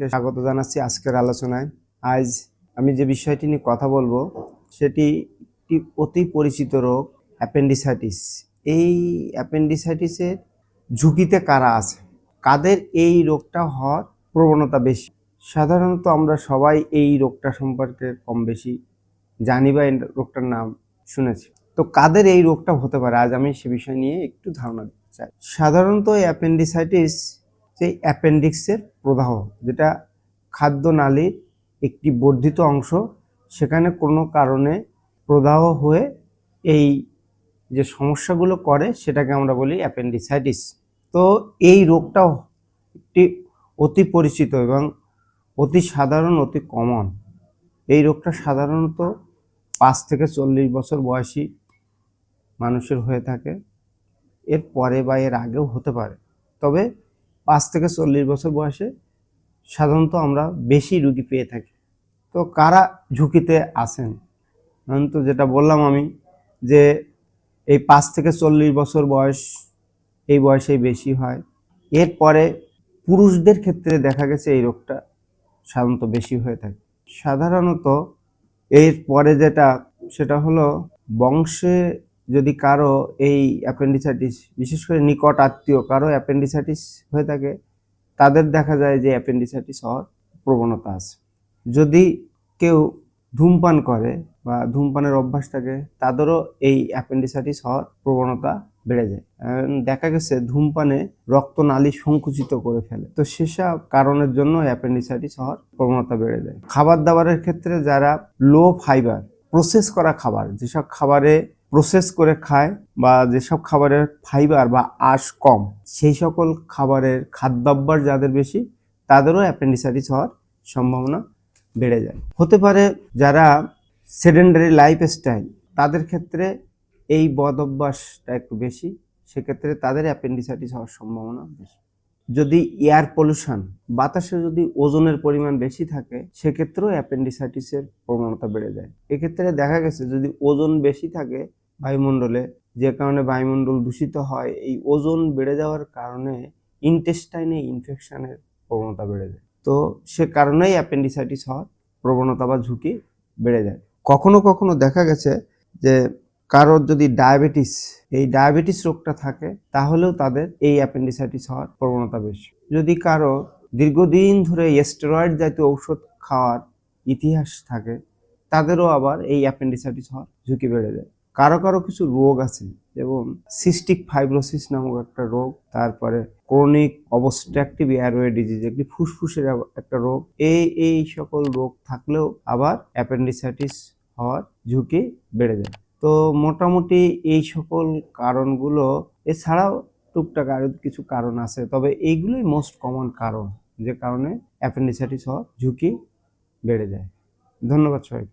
সকলকে স্বাগত জানাচ্ছি আজকের আলোচনায়। আজ আমি যে বিষয়টি নিয়ে কথা বলব, সেটি একটি অতি পরিচিত রোগ, অ্যাপেন্ডিসাইটিস। এই অ্যাপেন্ডিসাইটিসের ঝুঁকিতে কারা আছে? কাদের এই রোগটা হওয়ার প্রবণতা বেশি? সাধারণত আমরা সবাই এই রোগটা সম্পর্কে কম বেশি জানি বা এই রোগটার নাম শুনেছি। তো কাদের এই রোগটা হতে পারে? আজ আমি সে বিষয় নিয়ে একটু ধারণা দিতে চাই। সাধারণত এই অ্যাপেন্ডিসাইটিস যে অ্যাপেন্ডিক্সের প্রদাহ যেটা খাদ্য নালীর একটি বর্ধিত অংশ। সেখানে কোনো কারণে প্রদাহ হয়ে এই যে সমস্যাগুলো করে, সেটাকে আমরা বলি অ্যাপেন্ডিসাইটিস। তো এই রোগটাও একটি অতি পরিচিত এবং অতি সাধারণ, অতি কমন। এই রোগটা সাধারণত পাঁচ থেকে চল্লিশ বছর বয়সী মানুষের হয়ে থাকে। এর পরে বা এর আগেও হতে পারে। তবে পাঁচ থেকে চল্লিশ বছর বয়সে সাধারণত আমরা বেশি রুগী পেয়ে থাকি। তো কারা ঝুঁকিতে আছেন? তো যেটা বললাম আমি যে এই পাঁচ থেকে চল্লিশ বছর বয়স, এই বয়সেই বেশি হয়। এরপরে পুরুষদের ক্ষেত্রে দেখা গেছে এই রোগটা সাধারণত বেশি হয়ে থাকে। সাধারণত এর পরে যেটা, সেটা হলো বংশে যদি কারও এই অ্যাপেন্ডিসাইটিস, বিশেষ করে নিকট আত্মীয় কারও অ্যাপেন্ডিসাইটিস হয়ে থাকে, তাদের দেখা যায় যে অ্যাপেন্ডিসাইটিস হওয়ার প্রবণতা আছে। যদি কেউ ধূমপান করে বা ধূমপানের অভ্যাস থাকে, তাদেরও এই অ্যাপেন্ডিসাইটিস হওয়ার প্রবণতা বেড়ে যায়। দেখা গেছে, ধূমপানে রক্তনালী সংকুচিত করে ফেলে। তো সেসব কারণের জন্য অ্যাপেন্ডিসাইটিস হওয়ার প্রবণতা বেড়ে যায়। খাবার দাবারের ক্ষেত্রে যারা লো ফাইবার, প্রসেস করা খাবার, যেসব খাবারে প্রসেস করে খায় বা যেসব খাবারের ফাইবার বা আঁশ কম, সেই সকল খাবারের খাদ্যাভ্যাস যাদের বেশি, তাদেরও অ্যাপেন্ডিসাইটিস হওয়ার সম্ভাবনা বেড়ে যায়। হতে পারে যারা সেডেন্ডারি লাইফস্টাইল তাদের ক্ষেত্রে এই বদ অভ্যাসটা একটু বেশি, সেক্ষেত্রে তাদের অ্যাপেন্ডিসাইটিস হওয়ার সম্ভাবনা বেশি। যদি এয়ার পলিউশন বাতাসে যদি ওজনের পরিমাণ বেশি থাকে, সেক্ষেত্রেও অ্যাপেন্ডিসাইটিসের প্রবণতা বেড়ে যায়। এক্ষেত্রে দেখা গেছে যদি ওজন বেশি থাকে বায়ুমণ্ডলে, যে কারণে বায়ুমণ্ডল দূষিত হয়, এই ওজন বেড়ে যাওয়ার কারণে ইনটেস্টাইনে ইনফেকশনের প্রবণতা বেড়ে যায়। তো সে কারণেই অ্যাপেন্ডিসাইটিস হওয়ার প্রবণতা বা ঝুঁকি বেড়ে যায়। কখনো কখনো দেখা গেছে যে কারোর যদি ডায়াবেটিস এই ডায়াবেটিস রোগটা থাকে, তাহলেও তাদের এই অ্যাপেন্ডিসাইটিস হওয়ার প্রবণতা বেশি। যদি কারও দীর্ঘদিন ধরে স্টেরয়েড জাতীয় ঔষধ খাওয়ার ইতিহাস থাকে, তাদেরও আবার এই অ্যাপেন্ডিসাইটিস হওয়ার ঝুঁকি বেড়ে যায়। কারও কারও কিছু রোগ আছে, যেমন সিস্টিক ফাইব্রোসিস নামক একটা রোগ, তারপরে ক্রনিক অবস্ট্রাকটিভ এয়ারওয়ে ডিজিজ একটি ফুসফুসের একটা রোগ। এই এই সকল রোগ থাকলেও আবার অ্যাপেন্ডিসাইটিস হওয়ার ঝুঁকি বেড়ে যায়। তো মোটামুটি এই সকল কারণগুলো, এছাড়াও টুকটাক আরও কিছু কারণ আছে, তবে এইগুলোই মোস্ট কমন কারণ, যে কারণে অ্যাপেন্ডিসাইটিস হওয়ার ঝুঁকি বেড়ে যায়। ধন্যবাদ সবাই